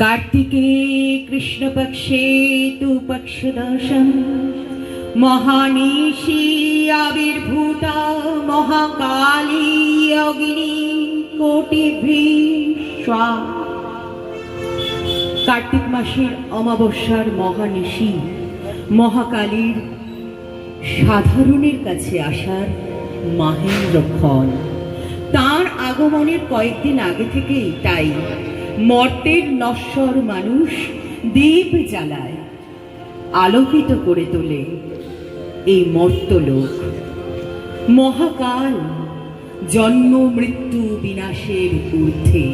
कार्तिके कृष्णपक्षे तु पक्षदशम् महानीशी आविर्भूता महाकाली योगिनी कोटिभिः स्वाहा কার্তিক মাসের অমাবস্যার মহানিশি মহাকালীর সাধারণের কাছে আসার মাহেন্দ্রক্ষণ তার আগমনের কয়েকদিন আগে থেকেই তাই মর্তের নশ্বর মানুষ দীপ জ্বালায়, আলোকিত করে তোলে এই মর্তলোক মহাকাল, জন্ম মৃত্যু বিনাশের ঊর্ধ্বে।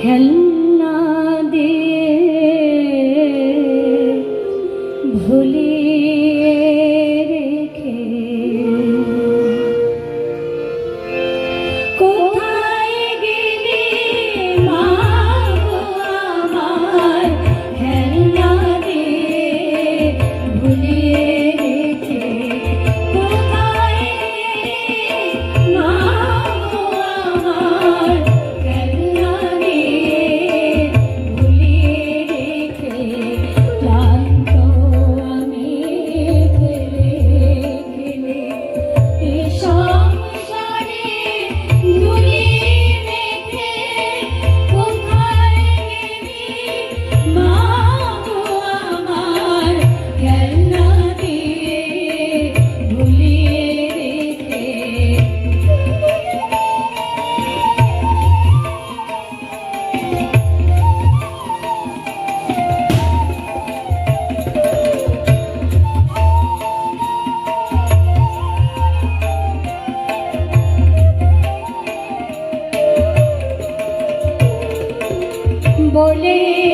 Hello. Lily.